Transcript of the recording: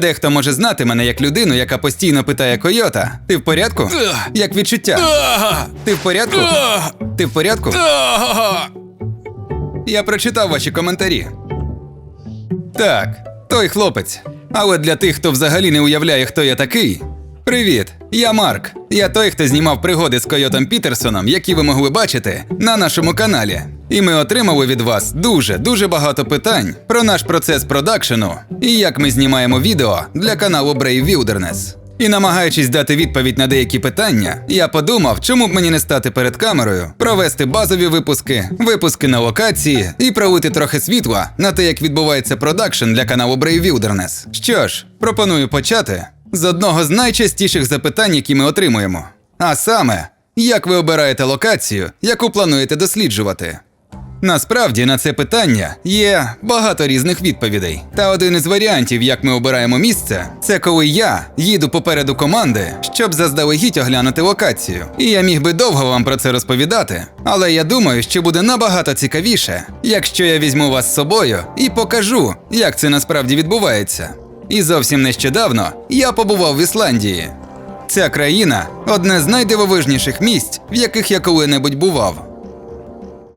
Дехто може знати мене як людину, яка постійно питає Койота: Ти в порядку? Як відчуття? Ти в порядку? Ти в порядку? Я прочитав ваші коментарі. Так, той хлопець. А от для тих, хто взагалі не уявляє, хто я такий. Привіт, я Марк. Я той, хто знімав пригоди з Койотом Пітерсоном, які ви могли бачити на нашому каналі. І ми отримали від вас дуже дуже багато питань про наш процес продакшену і як ми знімаємо відео для каналу Brave Wilderness. І намагаючись дати відповідь на деякі питання, я подумав, чому б мені не стати перед камерою, провести базові випуски, випуски на локації і пролити трохи світла на те, як відбувається продакшн для каналу Brave Wilderness. Що ж, пропоную почати з одного з найчастіших запитань, які ми отримуємо. А саме, як ви обираєте локацію, яку плануєте досліджувати? Насправді на це питання є багато різних відповідей. Та один із варіантів, як ми обираємо місце, це коли я їду попереду команди, щоб заздалегідь оглянути локацію. І я міг би довго вам про це розповідати, але я думаю, що буде набагато цікавіше, якщо я візьму вас з собою і покажу, як це насправді відбувається. І зовсім нещодавно я побував в Ісландії. Ця країна одне з найдивовижніших місць, в яких я коли-небудь бував.